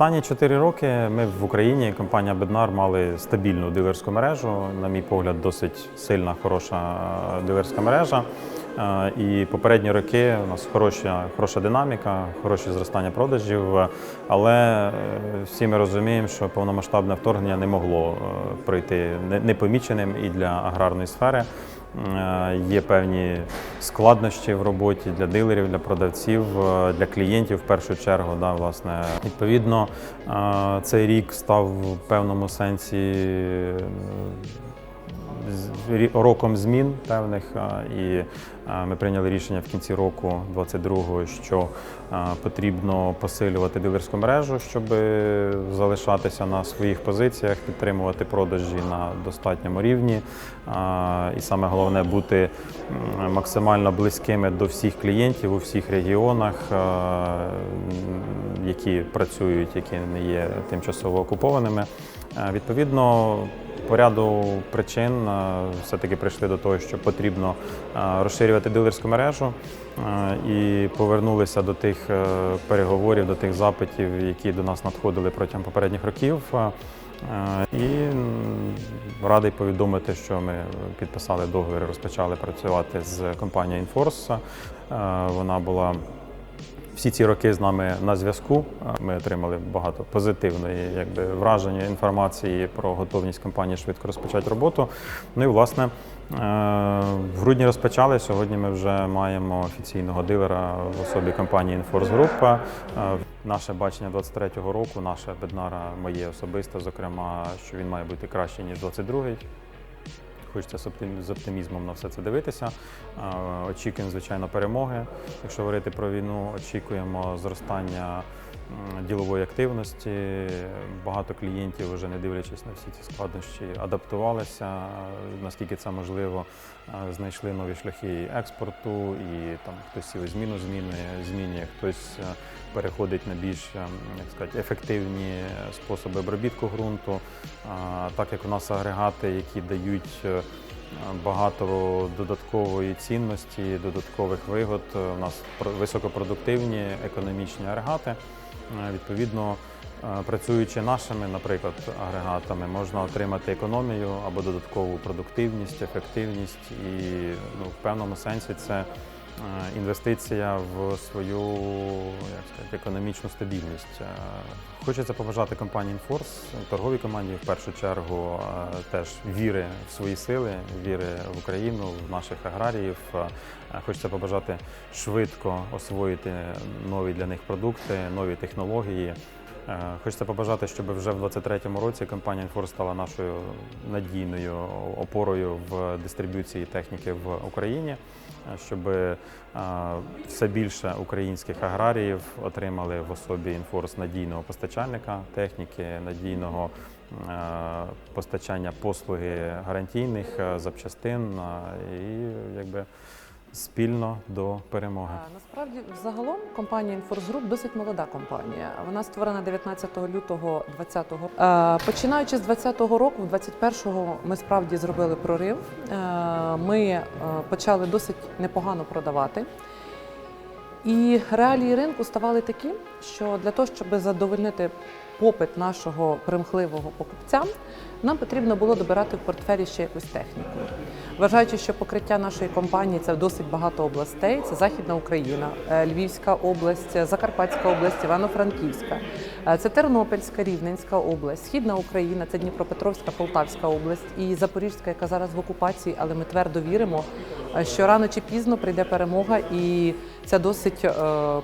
останні 4 роки ми в Україні, компанія Беднар, мали стабільну дилерську мережу. На мій погляд, досить сильна, хороша е, дилерська мережа. Е, І попередні роки у нас хороша, хороша динаміка, хороше зростання продажів. Але е, всі ми розуміємо, що повномасштабне вторгнення не могло пройти непоміченим і для аграрної сфери. Е, Є певні складнощі в роботі для дилерів, для продавців, е, для клієнтів в першу чергу. Да, власне. Відповідно, е, цей рік став в певному сенсі роком змін певних. І ми прийняли рішення в кінці року 22-го, що потрібно посилювати дилерську мережу, щоб залишатися на своїх позиціях, підтримувати продажі на достатньому рівні. І саме головне бути максимально близькими до всіх клієнтів у всіх регіонах, які працюють, які не є тимчасово окупованими. Відповідно, по ряду причин е, все-таки прийшли до того, що потрібно е, розширювати дилерську мережу е, і повернулися до тих переговорів, до тих запитів, які до нас надходили протягом попередніх років. І радий повідомити, що ми підписали договір, розпочали працювати з компанією. Е, Вона була всі ці роки з нами на зв'язку. Ми отримали багато позитивної якби, враження інформації про готовність компанії швидко розпочати роботу. Ну і власне е, в грудні розпочали. Сьогодні ми вже маємо офіційного дилера в особі компанії Inforce Group. Е, Наше бачення 23-го року, наше беднара, моє особисте, зокрема, що він має бути краще ніж 22-й. Хочеться з оптимі- з оптимізмом на все це дивитися. Е, Очікуємо, звичайно, перемоги. Якщо говорити про війну, очікуємо зростання ділової активності. Багато клієнтів, вже не дивлячись на всі ці складнощі, адаптувалися, е, наскільки це можливо, е, знайшли нові шляхи експорту, і там хтось цілу зміну змінює, змінює, хтось е, переходить на більш е, як сказати, ефективні способи обробітку ґрунту. Так як у нас агрегати, які дають багато додаткової цінності, додаткових вигод, е, у нас високопродуктивні економічні агрегати. Е, Відповідно, е, працюючи нашими, наприклад, агрегатами, можна отримати економію або додаткову продуктивність, ефективність, і ну, в певному сенсі це інвестиція в свою як сказати, економічну стабільність. Хочеться побажати компанії Inforce, торговій команді в першу чергу теж віри в свої сили, віри в Україну, в наших аграріїв. Хочеться побажати швидко освоїти нові для них продукти, нові технології. Е, Хочеться побажати, щоб вже в 2023 році компанія Inforce стала нашою надійною опорою в дистриб'юції техніки в Україні, е, щоб е, все більше українських аграріїв отримали в особі Inforce надійного постачальника техніки, надійного постачання послуги гарантійних запчастин і якби спільно до перемоги. Насправді, загалом компанія Group досить молода компанія. Вона створена 19 лютого 2020 року. Е, Починаючи з 2020 року, в 21-го ми справді зробили прорив. Е, Ми е, почали досить непогано продавати. І реалії ринку ставали такі, що для того, щоб задовольнити попит нашого примхливого покупця, нам потрібно було добирати в портфелі ще якусь техніку. Вважаючи, що покриття нашої компанії це досить багато областей: це Західна Україна, е, Львівська область, Закарпатська область, Івано-Франківська, е, це Тернопільська, Рівненська область, Східна Україна, це Дніпропетровська, Полтавська область і Запорізька, яка зараз в окупації, але ми твердо віримо, е, що рано чи пізно прийде перемога, і це досить е,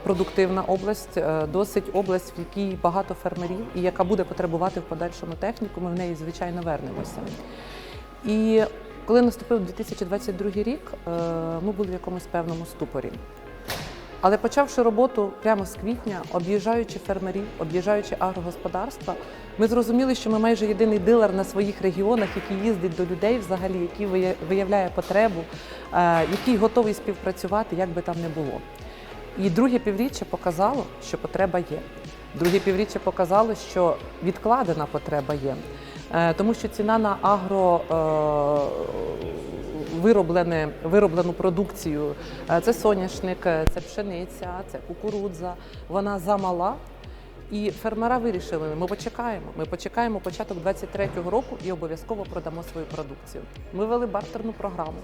продуктивна область, е, досить область, в якій багато фермерів і яка буде потребувати в подальшому техніку. Ми в неї звичайно вернемося. І коли наступив 2022 рік, е, ми були в якомусь певному ступорі. Але почавши роботу прямо з квітня, об'їжджаючи фермерів, об'їжджаючи агрогосподарства, ми зрозуміли, що ми майже єдиний дилер на своїх регіонах, який їздить до людей, взагалі, який вия- виявляє потребу, е, який готовий співпрацювати, як би там не було. І друге півріччя показало, що потреба є. Друге півріччя показало, що відкладена потреба є. Е, Тому що ціна на агро е, вироблене, вироблену продукцію, е, це соняшник, е, це пшениця, це кукурудза, вона замала. І фермера вирішили, ми почекаємо. Ми почекаємо початок 23-го року і обов'язково продамо свою продукцію. Ми вели бартерну програму,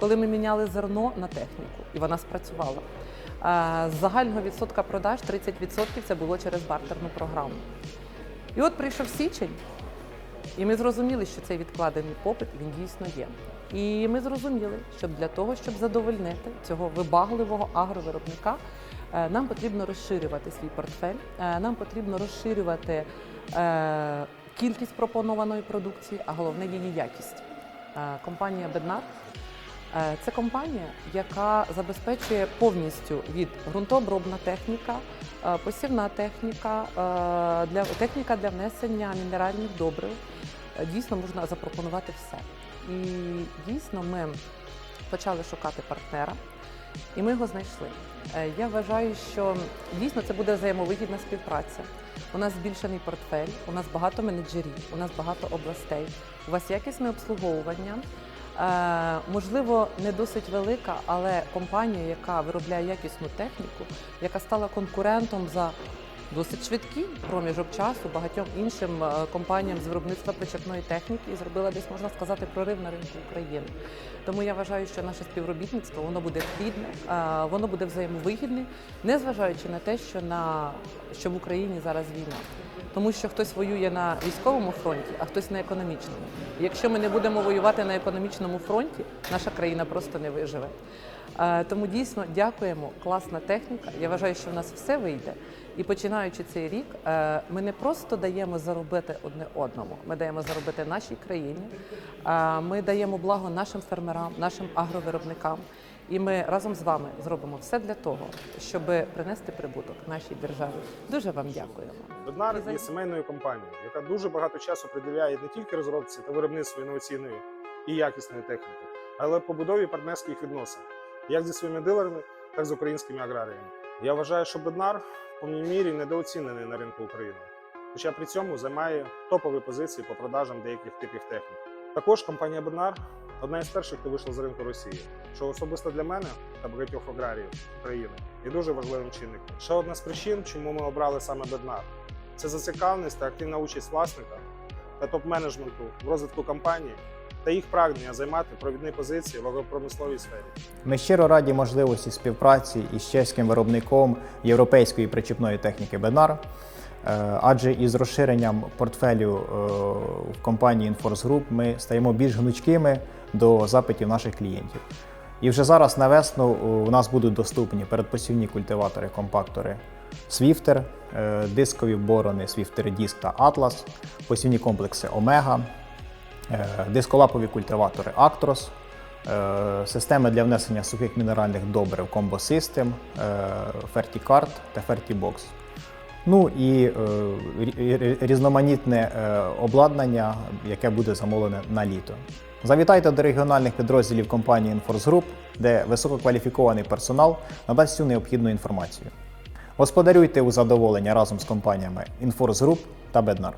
коли ми міняли зерно на техніку, і вона спрацювала. Е, З загального відсотка продаж 30% це було через бартерну програму. І от прийшов січень, і ми зрозуміли, що цей відкладений попит він дійсно є. І ми зрозуміли, що для того, щоб задовольнити цього вибагливого агровиробника, е, нам потрібно розширювати свій портфель, е, нам потрібно розширювати е, кількість пропонованої продукції, а головне її якість. Компанія Беднар Це компанія, яка забезпечує повністю від ґрунтообробна техніка, посівна техніка, техніка для внесення мінеральних добрив. Дійсно можна запропонувати все. І дійсно ми почали шукати партнера, і ми його знайшли. Е, Я вважаю, що дійсно це буде взаємовигідна співпраця. У нас збільшений портфель, у нас багато менеджерів, у нас багато областей. У вас якісне обслуговування. Е, можливо, не досить велика, але компанія, яка виробляє якісну техніку, яка стала конкурентом за досить швидкий проміжок часу багатьом іншим е, компаніям з виробництва причепної техніки і зробила десь, можна сказати, прорив на ринку України. Тому я вважаю, що наше співробітництво воно буде плідне, е, воно буде взаємовигідне, незважаючи на те, що на що в Україні зараз війна. Тому що хтось воює на військовому фронті, а хтось на економічному. І якщо ми не будемо воювати на економічному фронті, наша країна просто не виживе. Е, Тому дійсно дякуємо, класна техніка. Я вважаю, що в нас все вийде. І починаючи цей рік, е, ми не просто даємо заробити одне одному, ми даємо заробити нашій країні, е, ми даємо благо нашим фермерам, нашим агровиробникам. І ми разом з вами зробимо все для того, щоб принести прибуток нашій державі. Дуже вам дякуємо. За- є сімейною компанією, яка дуже багато часу приділяє не тільки розробці та виробництву інноваційної і якісної техніки, але й побудові партнерських відносин, як зі своїми дилерами, так і з українськими аграріями. Я вважаю, що Беднар в повній мірі недооцінений на ринку України, хоча при цьому займає топові позиції по продажам деяких типів техніки. Також компанія Беднар одна із перших, хто вийшла з ринку Росії, що особисто для мене та багатьох аграріїв України є дуже важливим чинником. Ще одна з причин, чому ми обрали саме Беднар. Це зацікавленість та активна участь власника та топ-менеджменту в розвитку компанії та їх прагнення займати провідні позиції в агропромисловій сфері. Ми щиро раді можливості співпраці із чеським виробником європейської причіпної техніки Бенар, е, адже із розширенням портфелю е, в компанії Inforce Group ми стаємо більш гнучкими до запитів наших клієнтів. І вже зараз на весну у нас будуть доступні передпосівні культиватори, компактори Swifter, е, дискові борони Swifter Disk та Atlas, посівні комплекси Omega, е, дисколапові культиватори Actros, е, системи для внесення сухих мінеральних добрив Combo System, е, FertiCard та FertiBox. Ну і е, рі- рі- різноманітне е, обладнання, яке буде замовлене на літо. Завітайте до регіональних підрозділів компанії Inforce Group, де висококваліфікований персонал надасть всю необхідну інформацію. Господарюйте у задоволення разом з компаніями Inforce Group та Bednar.